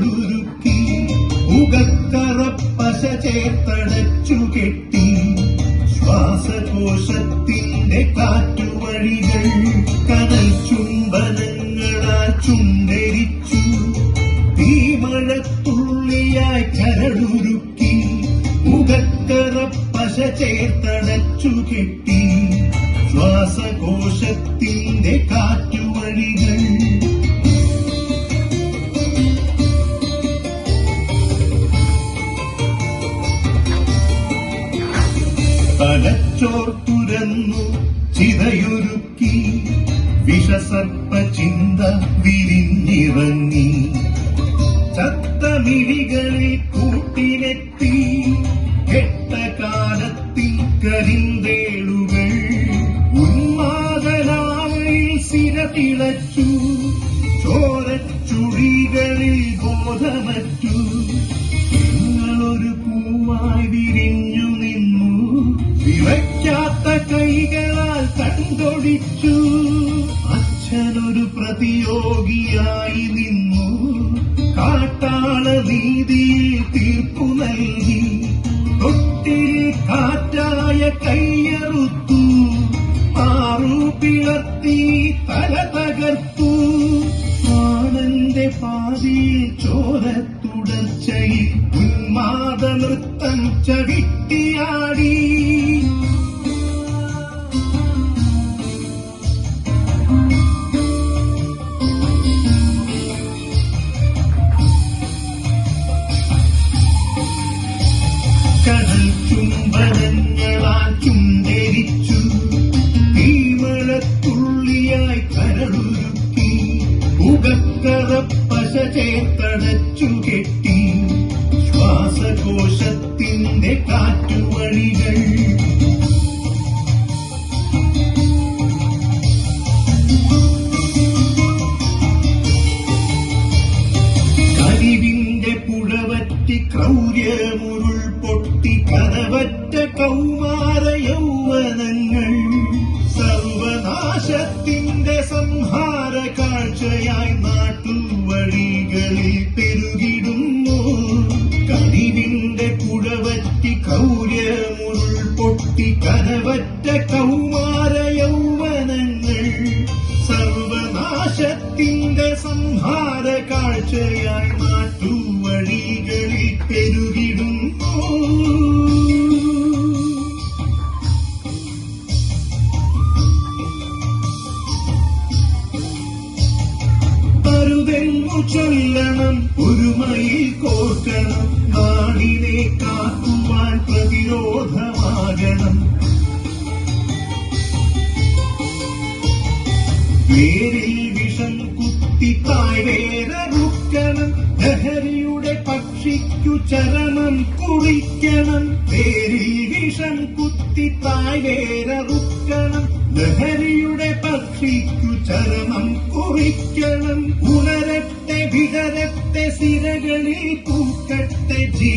കഴുകി മുഖക്കറപ്പശ ചേർത്തടച്ചു കെട്ടി ശ്വാസകോശത്തിന്റെ കാറ്റുവഴികൾ കടൽ ചുംബനങ്ങളാ ചുണ്ടരിച്ചു തീമഴത്തുള്ളിയായി കരളുരുക്കി മുഖക്കറപ്പശ ചേർത്തടച്ചു കെട്ടി ശ്വാസകോശത്തിന്റെ കാറ്റുവഴികൾ തലച്ചോർ തുരന്നു ചിതയൊരുക്കി. വിഷസർപ്പ ചിന്ത വിരിഞ്ഞിറങ്ങി. ചത്തമിഴികളിൽ കൂട്ടിലെത്തി. കെട്ട കാലത്തിൽ കരിന്തേളുകൾ ഉന്മാതനായി സിര തിളച്ചു ചോരച്ചുഴികളിൽ ബോധമറ്റു. കൈകളാൽ കണ്ടൊടിച്ചു. അച്ഛനൊരു പ്രതിയോഗിയായി നിന്നു. കാട്ടാള നീതിയിൽ തീർപ്പു നൽകി. തൊട്ടിൽ കാറ്റായ കയ്യറുത്തു. ആറു പിളർത്തി തല തകർത്തു. ആണന്റെ പാതിയിൽ ചോരത്തുടർച്ചയിൽ ഉന്മാദ നൃത്തം ചവിട്ടിയാടി പശ ചേർത്തടച്ചു കെട്ടി ശ്വാസകോശത്തിന്റെ കാറ്റുവഴികൾ. കരിവിന്റെ പുഴവറ്റി പെരുകിടുന്നു കരിവിന്റെ പുഴവറ്റി കൗര്യമുരുൾ പൊട്ടി കനവറ്റ കൗമാര യൗവനങ്ങൾ. സർവനാശത്തിന്റെ സംഹാര കാഴ്ചയായി നാട്ടുവഴികളിൽ ചൊല്ലണം ഒരുമയിൽ കോർക്കണം നാടിനെ കാക്കുവാൻ പ്രതിരോധമാകണം. പേരിൽ വിഷം കുത്തി താഴ്വേറുക്കണം ലഹരിയുടെ പക്ഷിക്കു ചരമം കുടിക്കണം പേരിൽ വിഷം കുത്തി താഴ്വേറുക്കണം ലഹരിയുടെ പക്ഷിക്കു ചരമം കുറിക്കണം. ഉണരട്ടെ